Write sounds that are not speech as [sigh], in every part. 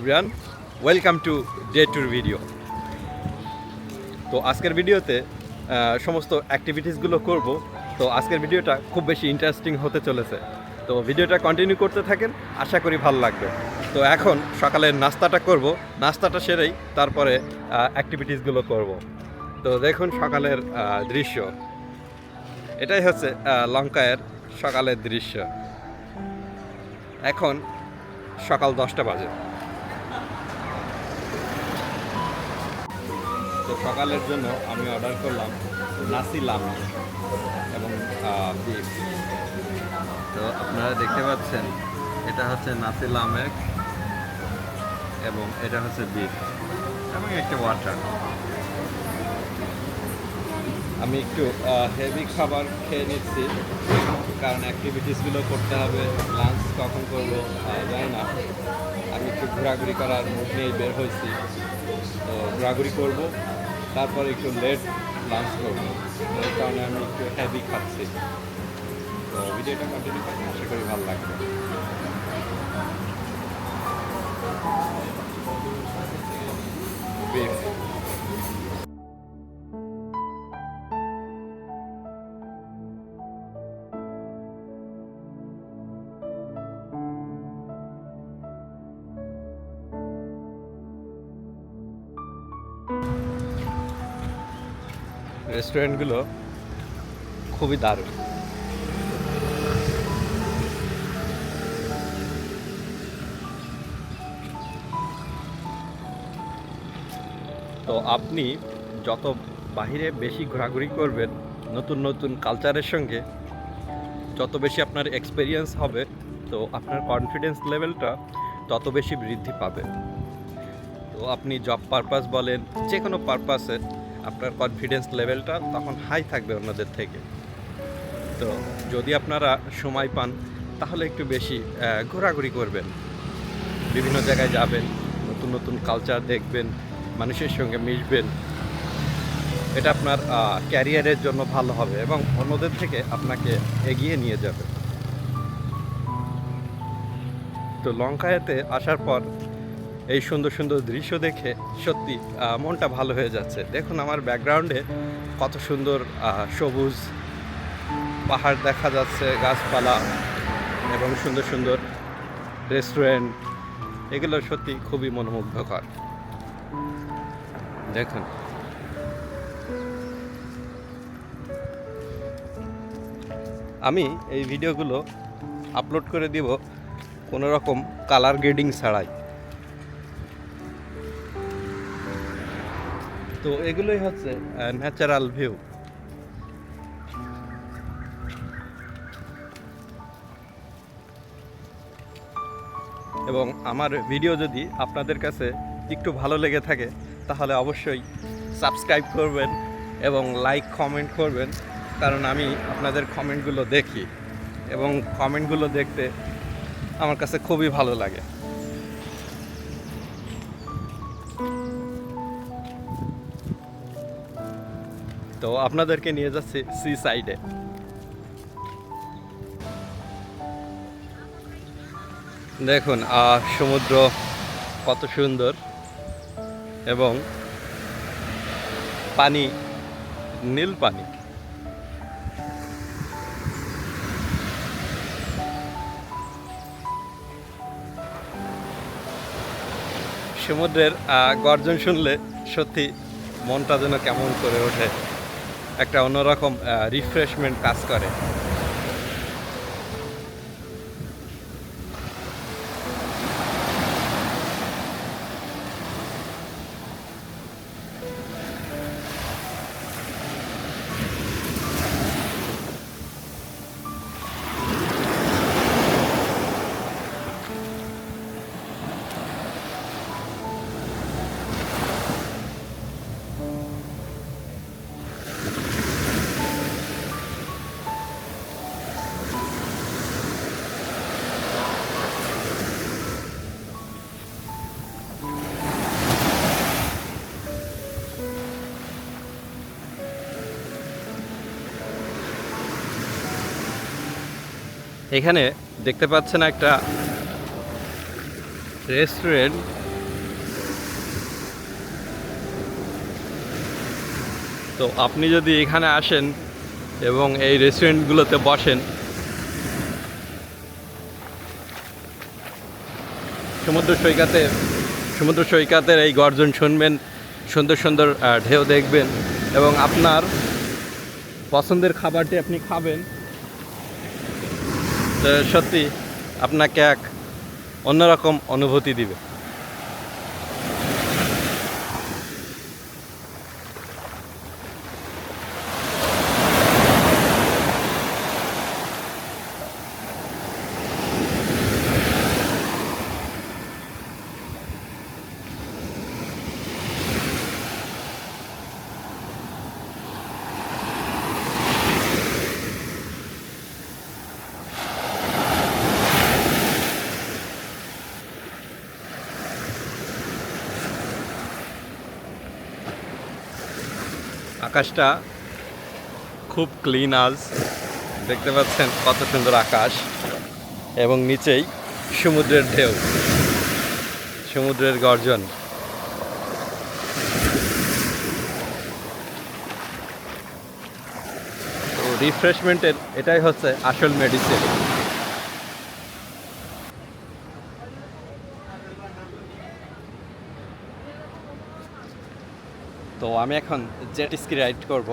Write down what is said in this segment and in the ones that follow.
Everyone welcome to day tour video তো আজকের ভিডিওতে সমস্ত অ্যাক্টিভিটিসগুলো করব। তো আজকের ভিডিওটা খুব বেশি ইন্টারেস্টিং হতে চলেছে। তো ভিডিওটা কন্টিনিউ করতে থাকেন, আশা করি ভালো লাগবে। তো এখন সকালের নাস্তাটা করব। নাস্তাটা সেরেই তারপরে অ্যাক্টিভিটিসগুলো করব। তো দেখুন সকালের দৃশ্য। এটাই হচ্ছে লঙ্কায়ের সকালের দৃশ্য। এখন সকাল দশটা বাজে। তো সকালের জন্য আমি অর্ডার করলাম নাসি লামি এবং তো আপনারা দেখতে পাচ্ছেন, এটা হচ্ছে নাসি লামেক এবং এটা হচ্ছে বিফ এবং একটা ওয়াটার আমি একটু হেভি খাবার খেয়ে নিচ্ছি কারণ অ্যাক্টিভিটিসগুলো করতে হবে লাঞ্চ কখন করব জানি না। আমি একটু ঘোরাঘুরি করার মুড নিয়েই বের হয়েছি। তো ঘোরাঘুরি করব। তারপর একটু লেট লাঞ্চ করব। ওই কারণে আমি একটু হ্যাভি খাচ্ছি। তো ভিডিওটা কন্টিনিউ করি আশা করি ভালো লাগবে. রেস্টুরেন্টগুলো খুবই দারুণ। তো আপনি যত বাহিরে বেশি ঘোরাঘুরি করবেন নতুন নতুন কালচারের সঙ্গে, যত বেশি আপনার এক্সপিরিয়েন্স হবে, তো আপনার কনফিডেন্স লেভেলটা তত বেশি বৃদ্ধি পাবে। তো আপনি জব পারপাস বলেন যে কোনো পারপাসে আপনার কনফিডেন্স লেভেলটা তখন হাই থাকবে অন্যদের থেকে। তো যদি আপনারা সময় পান, তাহলে একটু বেশি ঘোরাঘুরি করবেন। বিভিন্ন জায়গায় যাবেন, নতুন নতুন কালচার দেখবেন, মানুষের সঙ্গে মিশবেন। এটা আপনার ক্যারিয়ারের জন্য ভালো হবে এবং অন্যদের থেকে আপনাকে এগিয়ে নিয়ে যাবে। তো লঙ্কায়াতে আসার পর এই সুন্দর সুন্দর দৃশ্য দেখে সত্যি মনটা ভালো হয়ে যাচ্ছে। দেখুন আমার ব্যাকগ্রাউন্ডে কত সুন্দর সবুজ পাহাড় দেখা যাচ্ছে, গাছপালা এবং সুন্দর সুন্দর রেস্টুরেন্ট এগুলো সত্যি খুবই মনোমুগ্ধকর। দেখুন। আমি এই ভিডিওগুলো আপলোড করে দিব কোনো রকম কালার গ্রেডিং ছাড়াই। তো এগুলোই হচ্ছে ন্যাচারাল ভিউ এবং আমার ভিডিও যদি আপনাদের কাছে একটু ভালো লেগে থাকে, তাহলে অবশ্যই সাবস্ক্রাইব করবেন এবং লাইক কমেন্ট করবেন, কারণ আমি আপনাদের কমেন্টগুলো দেখি এবং কমেন্টগুলো দেখতে আমার কাছে খুবই ভালো লাগে। তো আপনাদেরকে নিয়ে যাচ্ছি সি সাইডে দেখুন সমুদ্র কত সুন্দর এবং পানি, নীল পানি। সমুদ্রের গর্জন শুনলে সত্যি মনটা যেন কেমন করে ওঠে। একটা অন্যরকম রিফ্রেশমেন্ট কাজ করে। এখানে দেখতে পাচ্ছেন একটা রেস্টুরেন্ট। তো আপনি যদি এখানে আসেন এবং এই রেস্টুরেন্টগুলোতে বসেন, সমুদ্র সৈকতে, সমুদ্র সৈকতের এই গর্জন শুনবেন, সুন্দর সুন্দর ঢেউ দেখবেন এবং আপনার পছন্দের খাবারটি আপনি খাবেন। তো সত্যি আপনাকে এক অন্যরকম অনুভূতি দিবে। আকাশটা খুব ক্লিন আজ। দেখতে পাচ্ছেন কত সুন্দর আকাশ। এবং নিচেই সমুদ্রের ঢেউ। সমুদ্রের গর্জন। রিফ্রেশমেন্টের এটাই হচ্ছে আসল মেডিসিন আমি এখন জেট স্কি রাইড করব।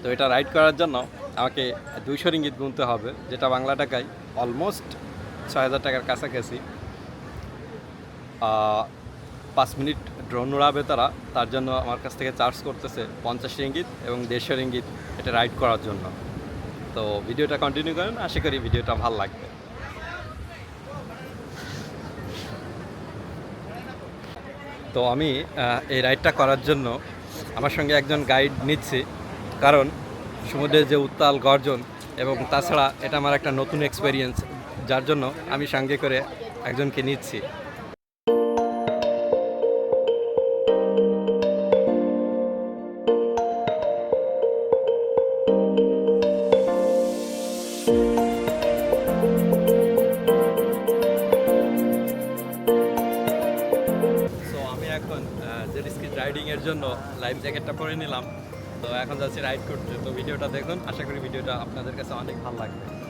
তো এটা রাইড করার জন্য আমাকে দুইশো রিঙ্গিত গুনতে হবে, যেটা বাংলা টাকায় অলমোস্ট ছয় হাজার টাকার কাছাকাছি। পাঁচ মিনিট ড্রোন উড়াবে তারা, তার জন্য আমার কাছ থেকে চার্জ করতেছে পঞ্চাশ রিঙ্গিত এবং দেড়শো রিঙ্গিত এটা রাইড করার জন্য। তো ভিডিওটা কন্টিনিউ করেন, আশা করি ভিডিওটা ভালো লাগবে। তো আমি এই রাইডটা করার জন্য আমার সঙ্গে একজন গাইড নিচ্ছি। কারণ সমুদ্রের যে উত্তাল গর্জন এবং তাছাড়া এটা আমার একটা নতুন এক্সপেরিয়েন্স যার জন্য আমি সঙ্গে করে একজনকে নিচ্ছি। এর জন্য লাইফ জ্যাকেটটা পরে নিলাম। তো এখন যাচ্ছি রাইড করতে। তো ভিডিওটা দেখুন। আশা করি ভিডিওটা আপনাদের কাছে অনেক ভালো লাগবে।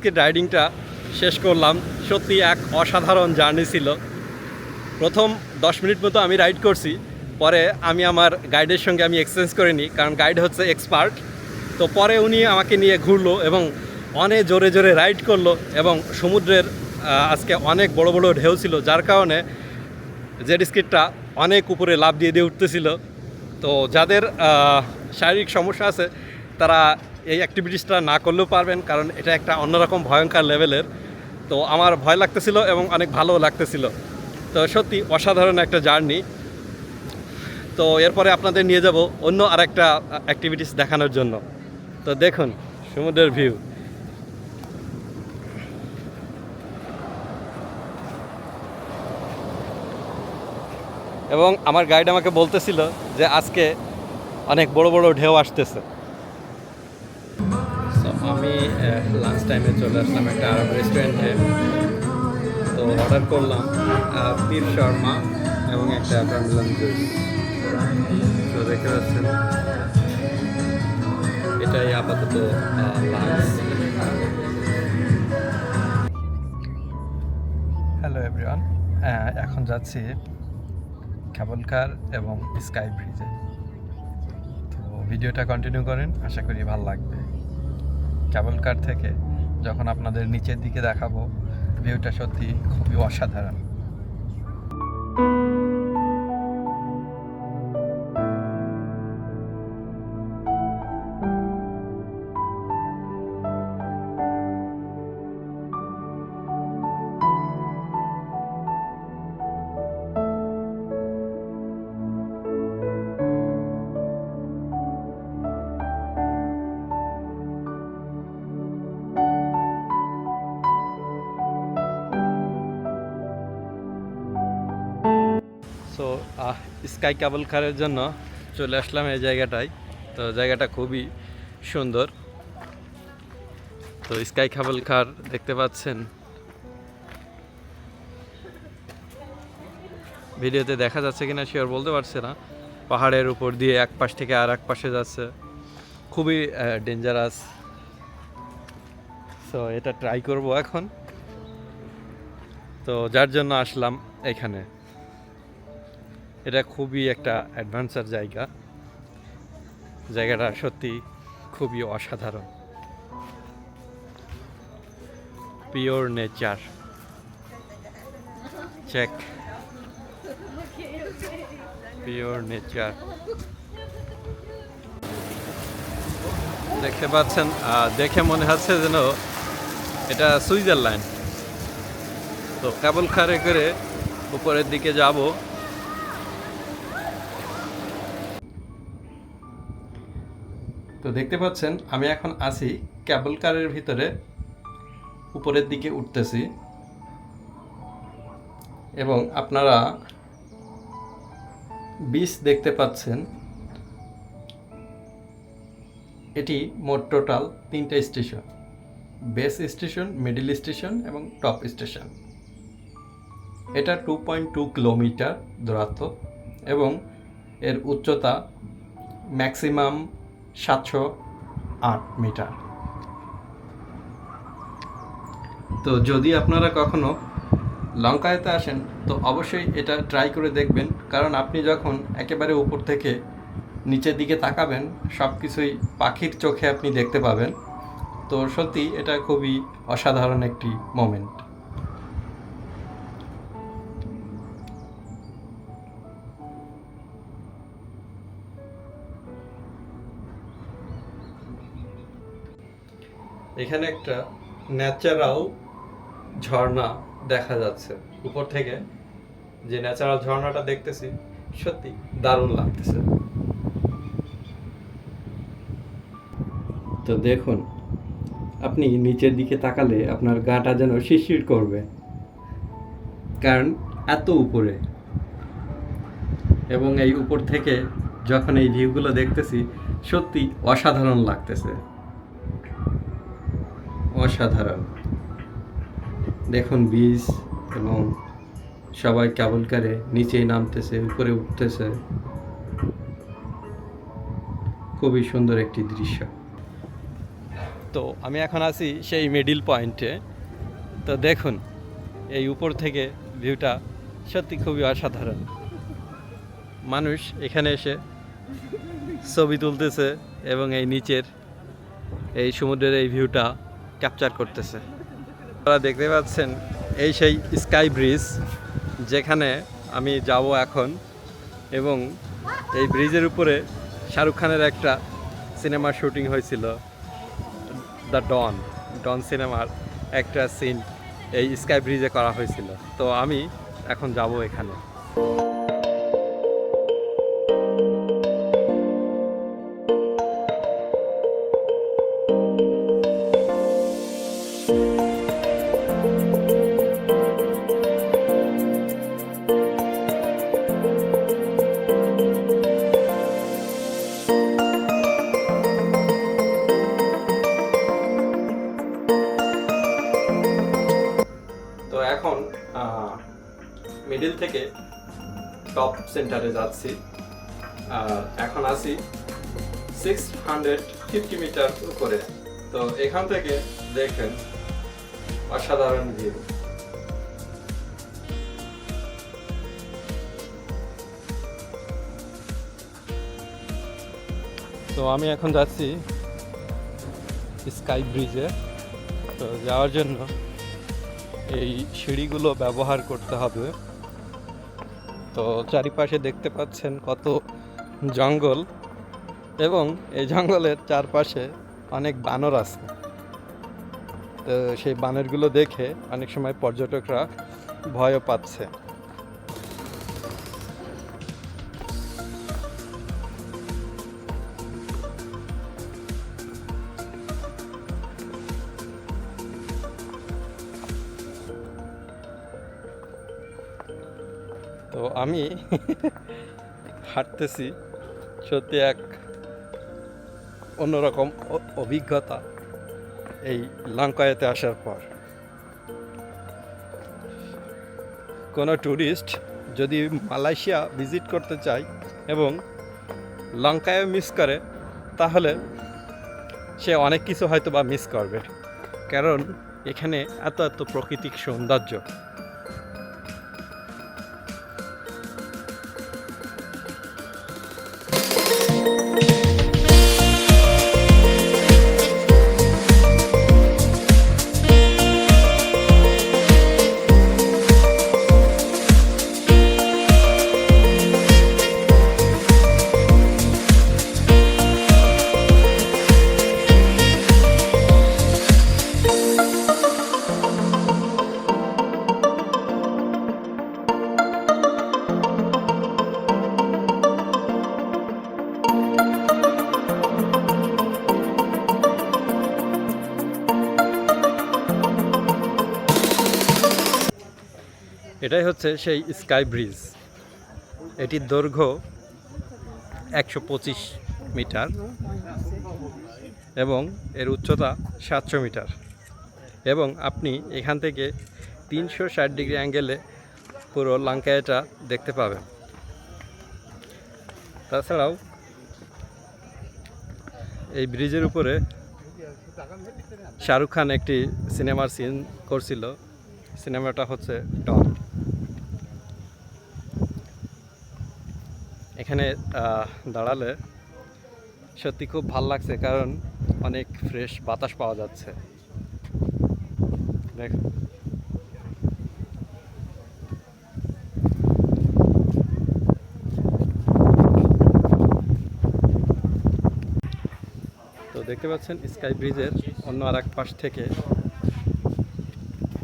স্কি রাইডিংটা শেষ করলাম। সত্যি এক অসাধারণ জার্নি ছিল। প্রথম দশ মিনিট মতো আমি রাইড করছি। পরে আমি আমার গাইডের সঙ্গে আমি এক্সচেঞ্জ করে নিই, কারণ গাইড হচ্ছে এক্সপার্ট। তো পরে উনি আমাকে নিয়ে ঘুরলো এবং অনেক জোরে জোরে রাইড করল এবং সমুদ্রের আজকে অনেক বড় বড় ঢেউ ছিল, যার কারণে জেড স্কিটটা অনেক উপরে লাভ দিয়ে দিয়ে উঠতেছিল। তো যাদের শারীরিক সমস্যা আছে, তারা এই অ্যাক্টিভিটিসটা না করলেও পারবেন, কারণ এটা একটা অন্যরকম ভয়ঙ্কর লেভেলের তো আমার ভয় লাগতেছিল এবং অনেক ভালো লাগতেছিল। তো সত্যি অসাধারণ একটা জার্নি। তো এরপরে আপনাদের নিয়ে যাব অন্য আর একটা অ্যাক্টিভিটিস দেখানোর জন্য। তো দেখুন, সমুদ্রের ভিউ এবং আমার গাইড আমাকে বলতেছিল যে আজকে অনেক বড় বড় ঢেউ আসতেছে। আমি লাঞ্চ টাইমে চলে আসলাম একটা আরব রেস্টুরেন্টে তো অর্ডার করলাম পীর শর্মা এবং একটা টার্মিলান জুস তো দেখতে পাচ্ছেন, এটাই আপাতত লাঞ্চ হ্যালো এভরিওয়ান এখন যাচ্ছি কেবল কার এবং স্কাই ব্রিজে তো ভিডিওটা কন্টিনিউ করেন, আশা করি ভালো লাগবে। কেবল কার থেকে? যখন আপনাদের নিচের দিকে দেখাবো ভিউটা সত্যি খুবই অসাধারণ। সো স্কাই কেবল কারের জন্য চলে আসলাম এই জায়গাটায়। তো জায়গাটা খুবই সুন্দর। তো স্কাই কেবল কার দেখতে পাচ্ছেন। ভিডিওতে দেখা যাচ্ছে কিনা শিওর বলতে পারছে না। পাহাড়ের উপর দিয়ে এক পাশ থেকে আর এক পাশে যাচ্ছে। খুবই ডেঞ্জারাস সো এটা ট্রাই করব এখন। তো যার জন্য আসলাম এখানে। এটা খুবই একটা অ্যাডভেঞ্চার জায়গা। জায়গাটা সত্যি খুবই অসাধারণ। Pure nature check pure nature দেখতে পাচ্ছেন দেখে মনে হচ্ছে যেন এটা সুইজারল্যান্ড। তো কেবল খারে করে উপরের দিকে যাব। দেখতে পাচ্ছেন, আমি এখন আছি ক্যাবল কারের ভিতরে, উপরের দিকে উঠতেছি। এবং আপনারা বিচ দেখতে পাচ্ছেন, এটি মোট টোটাল তিনটা station base station middle station এবং টপ স্টেশন এটা টু পয়েন্ট টু কিলোমিটার দূরত্ব এবং এর উচ্চতা ম্যাক্সিমাম সাতশো আট মিটার। তো যদি আপনারা কখনো লঙ্কায়তে আসেন, তো অবশ্যই এটা ট্রাই করে দেখবেন। কারণ আপনি যখন একেবারে উপর থেকে নিচের দিকে তাকাবেন সব কিছুই পাখির চোখে আপনি দেখতে পাবেন। তো সত্যি এটা খুবই অসাধারণ একটি মোমেন্ট এখানে একটা ন্যাচারাল ঝর্ণা দেখা যাচ্ছে। উপর থেকে যে ন্যাচারাল ঝর্ণাটা দেখতেছি, সত্যি দারুণ লাগতেছে। তো দেখুন, আপনি নিচের দিকে তাকালে আপনার গাটা যেন শিরশির করবে। কারণ এত উপরে। এবং এই উপর থেকে যখন এই ভিউগুলো দেখতেছি, সত্যি অসাধারণ লাগতেছে। অসাধারণ। দেখুন বীজ এবং সবাই কেবল কারে নিচেই নামতেছে, উপরে উঠতেছে। খুবই সুন্দর একটি দৃশ্য। তো আমি এখন আছি সেই মিডিল পয়েন্টে তো দেখুন, এই উপর থেকে ভিউটা সত্যি খুবই অসাধারণ। মানুষ এখানে এসে ছবি তুলতেছে এবং এই নিচের, এই সমুদ্রের এই ভিউটা ক্যাপচার করতেছে। আপনারা দেখতে পাচ্ছেন এই সেই স্কাই ব্রিজ যেখানে আমি যাব এখন, এবং এই ব্রিজের উপরে শাহরুখ খানের একটা সিনেমার শুটিং হয়েছিল দ্য ডন ডন সিনেমার একটা সিন এই স্কাই ব্রিজে করা হয়েছিল। তো আমি এখন যাব এখানে। সেন্টারে যাচ্ছি। এখন আছি সিক্স হান্ড্রেড ফিফটি মিটার উপরে। তো এখান থেকে দেখেন অসাধারণ ভিউ তো আমি এখন যাচ্ছি স্কাই ব্রিজে। তো যাওয়ার জন্য এই সিঁড়িগুলো ব্যবহার করতে হবে। তো চারিপাশে দেখতে পাচ্ছেন কত জঙ্গল এবং এই জঙ্গলের চারপাশে অনেক বানর আছে। তো সেই বানরগুলো দেখে অনেক সময় পর্যটকরা ভয়ও পাচ্ছে। আমি হাঁটতেছি সত্যি এক অন্যরকম অভিজ্ঞতা এই লঙ্কায়তে আসার পর। কোনো ট্যুরিস্ট যদি মালয়েশিয়া ভিজিট করতে চায় এবং লঙ্কায় মিস করে, তাহলে সে অনেক কিছু হয়তো বা মিস করবে। কারণ এখানে এত এত প্রাকৃতিক সৌন্দর্য। হচ্ছে সেই স্কাই ব্রিজ। এটির দৈর্ঘ্য একশো পঁচিশ মিটার এবং এর উচ্চতা সাতশো মিটার এবং আপনি এখান থেকে তিনশো ষাট ডিগ্রি অ্যাঙ্গেলে পুরো লাঙ্কায়টা দেখতে পাবেন। তাছাড়াও এই ব্রিজের উপরে শাহরুখ খান একটি সিনেমার সিন করছিল। সিনেমাটা হচ্ছে ডন। এখানে দাঁড়ালে সত্যি খুব ভালো লাগছে কারণ অনেক ফ্রেশ বাতাস পাওয়া যাচ্ছে। দেখ। তো দেখতে পাচ্ছেন স্কাই ব্রিজের অন্য আর এক পাশ থেকে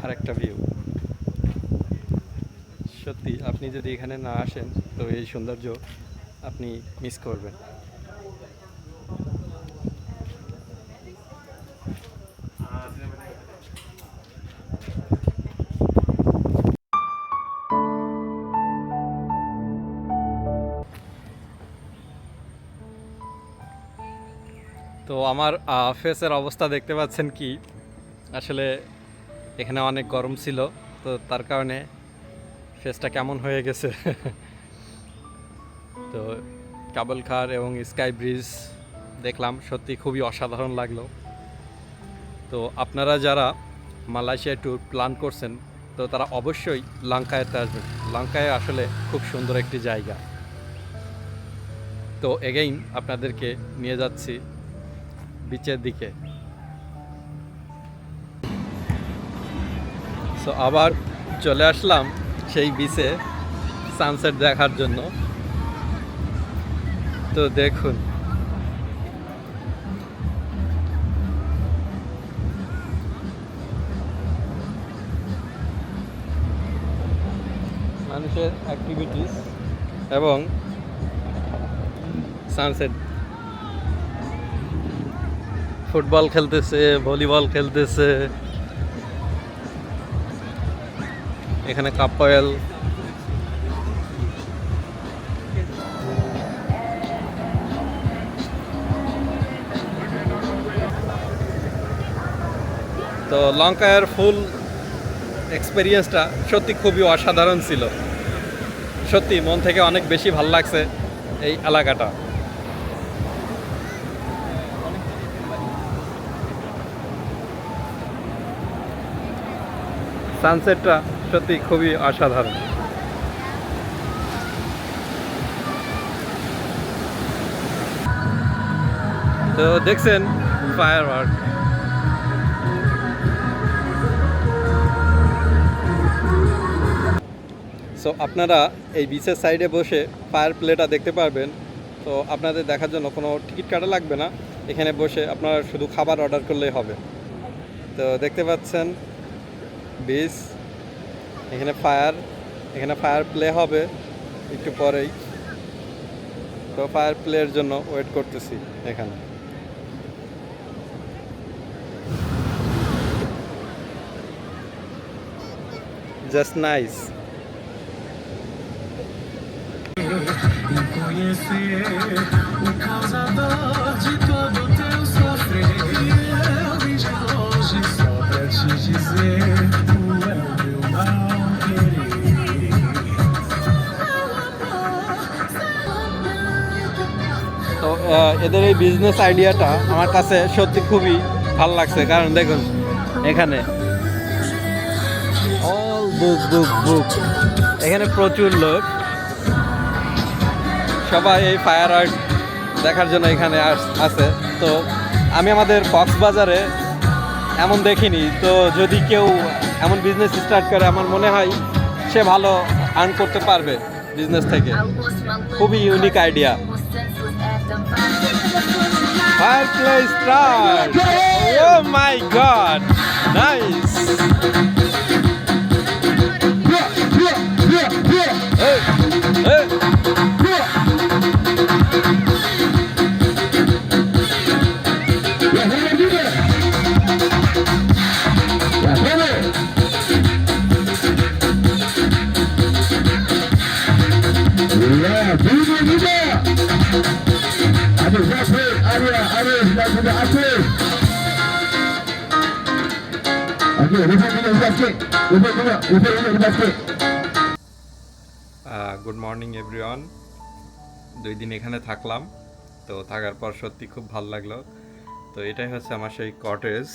আরেকটা ভিউ সত্যি, আপনি যদি এখানে না আসেন, তো এই সৌন্দর্য আপনি মিস করবেন। তো আমার ফেসের অবস্থা দেখতে পাচ্ছেন কি? আসলে এখানে অনেক গরম ছিল, তো তার কারণে ফেসটা কেমন হয়ে গেছে? [laughs] তো কাবল খার এবং স্কাই ব্রিজ দেখলাম, সত্যি খুবই অসাধারণ লাগল। তো আপনারা যারা মালয়েশিয়া ট্যুর প্ল্যান করছেন, তো তারা অবশ্যই লঙ্কায়তে আসবেন। লঙ্কায় আসলে খুব সুন্দর একটি জায়গা। তো এগেইন আপনাদেরকে নিয়ে যাচ্ছি বিচের দিকে। সো আবার চলে আসলাম সেই বিচে সানসেট দেখার জন্য। তো দেখুন। মানুষের অ্যাক্টিভিটিস এবং সানসেট ফুটবল খেলতেছে ভলিবল খেলতেছে। এখানে কাপয়েল তো লঙ্কায়ের ফুল এক্সপিরিয়েন্সটা সত্যি খুবই অসাধারণ ছিল। সত্যি মন থেকে অনেক বেশি ভালো লাগছে এই এলাকাটা। সানসেটটা সত্যি খুবই অসাধারণ। তো দেখছেন ফায়ার ওয়ার্ক সো আপনারা এই বিচের সাইডে বসে ফায়ার প্লেটা দেখতে পারবেন। তো আপনাদের দেখার জন্য কোনো টিকিট কাটা লাগবে না। এখানে বসে আপনারা শুধু খাবার অর্ডার করলেই হবে। তো দেখতে পাচ্ছেন বিচ এখানে ফায়ার এখানে ফায়ার প্লে হবে একটু পরেই। তো ফায়ার প্লের জন্য ওয়েট করতেছি এখানে। জাস্ট নাইস তো এদের এই বিজনেস আইডিয়াটা আমার কাছে সত্যি খুবই ভালো লাগছে। কারণ দেখুন, এখানে অল বুক বুক বুক এখানে প্রচুর লোক। সবাই এই ফায়ার আর্ট দেখার জন্য এখানে আছে তো আমি আমাদের কক্সবাজারে এমন দেখিনি তো যদি কেউ এমন বিজনেস স্টার্ট করে, আমার মনে হয় সে ভালো আর্ন করতে পারবে বিজনেস থেকে খুবই unique idea Fireplay start! Oh my god! Nice! দিন এখানে থাকলাম। তো থাকার পর সত্যি খুব ভালো লাগল। তো এটাই হচ্ছে আমার সেই কটেজ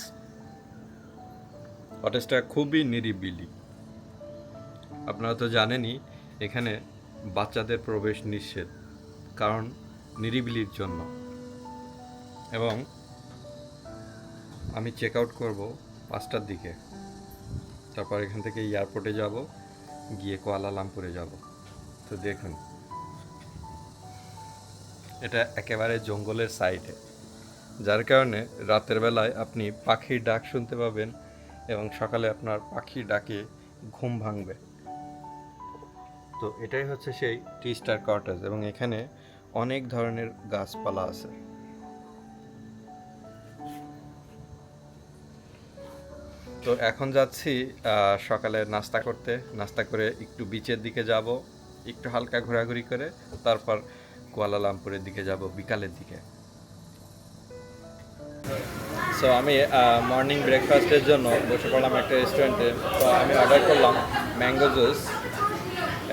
কটেজটা খুবই নিরিবিলি। আপনারা তো জানেনই, এখানে বাচ্চাদের প্রবেশ নিষেধ, কারণ নিরিবিলির জন্য। এবং আমি চেক আউট করব পাঁচটার দিকে। তারপর এখান থেকে এয়ারপোর্টে যাব, গিয়ে কোয়ালালামপুরে যাব। তো দেখুন। এটা একেবারে জঙ্গলের সাইডে যার কারণে রাতের বেলায় আপনি পাখির ডাক শুনতে পাবেন এবং সকালে আপনার পাখির ডাকে ঘুম ভাঙবে। তো এটাই হচ্ছে সেই টি স্টার কটেজ এবং এখানে অনেক ধরনের গাছপালা আছে। তো এখন যাচ্ছি সকালে নাস্তা করতে। নাস্তা করে একটু বিচের দিকে যাব, একটু হালকা ঘোরাঘুরি করে, তারপর কুয়ালালামপুরের দিকে যাব, বিকালের দিকে। সো আমি মর্নিং ব্রেকফাস্টের জন্য বসে পড়লাম একটা রেস্টুরেন্টে তো আমি অর্ডার করলাম ম্যাঙ্গো জুস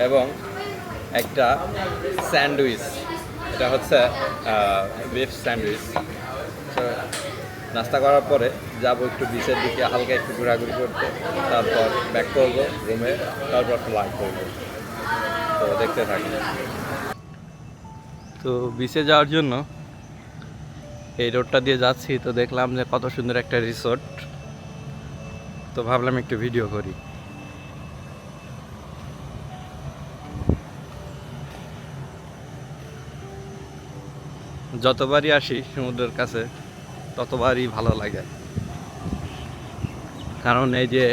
এবং একটা স্যান্ডউইচ এটা হচ্ছে বিফ স্যান্ডউইচ তো নাস্তা করার পরে যাব একটু বিচের দিকে, হালকা একটু ঘোরাঘুরি করতে। তারপর ব্যাক করব রুমে তারপর ফ্লাই করব। তো দেখতে থাকি। তো বিচে যাওয়ার জন্য এই রোডটা দিয়ে যাচ্ছি, তো দেখলাম যে কত সুন্দর একটা রিসোর্ট তো ভাবলাম একটু ভিডিও করি। যতবারই আসি সমুদ্রের কাছে, ততবারই ভালো লাগে। কারণ এই যে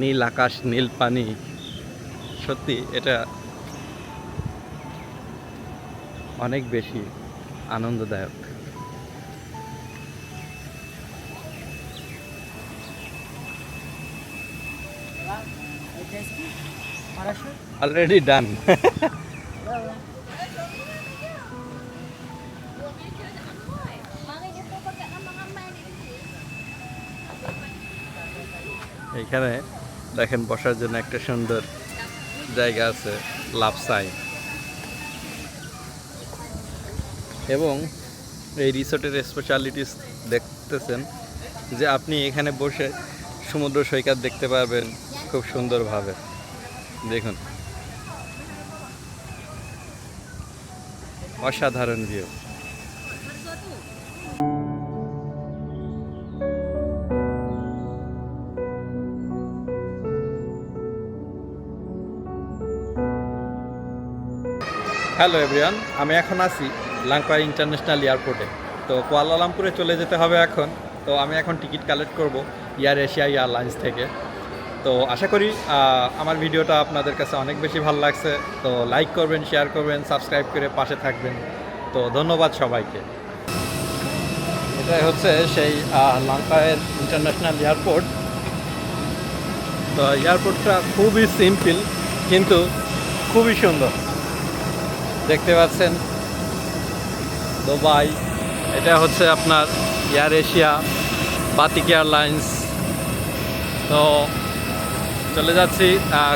নীল আকাশ, নীল পানি, সত্যি এটা অনেক বেশি আনন্দদায়ক। অলরেডি ডান এখানে দেখেন বসার জন্য একটা সুন্দর জায়গা আছে লাভ এবং এই রিসোর্টের স্পেশালিটিস দেখতেছেন যে আপনি এখানে বসে সমুদ্র সৈকত দেখতে পারবেন খুব সুন্দরভাবে। দেখুন। অসাধারণ ভিউ হ্যালো এভরিওয়ান, আমি এখন আছি লাংপাই ইন্টারন্যাশনাল এয়ারপোর্টে। তো কুয়ালালামপুরে চলে যেতে হবে এখন। তো আমি এখন টিকিট কালেক্ট করব এয়ার এশিয়া এয়ারলাইন্স থেকে। তো আশা করি আমার ভিডিওটা আপনাদের কাছে অনেক বেশি ভালো লাগছে। তো লাইক করবেন, শেয়ার করবেন, সাবস্ক্রাইব করে পাশে থাকবেন। তো ধন্যবাদ সবাইকে। এটাই হচ্ছে সেই লঙ্কায়ের ইন্টারন্যাশনাল এয়ারপোর্ট। তো এয়ারপোর্টটা খুবই সিম্পল, কিন্তু খুবই সুন্দর। দেখতে পাচ্ছেন দুবাই। এটা হচ্ছে আপনার এয়ার এশিয়া বাতিক এয়ারলাইন্স তো চলে যাচ্ছি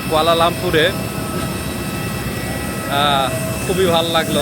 কোয়ালালামপুরে। খুবই ভালো লাগল।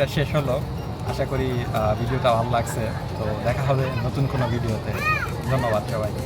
জার্নিটা শেষ হলো। আশা করি ভিডিওটা ভালো লাগছে। তো দেখা হবে নতুন কোনো ভিডিওতে। ধন্যবাদ সবাইকে।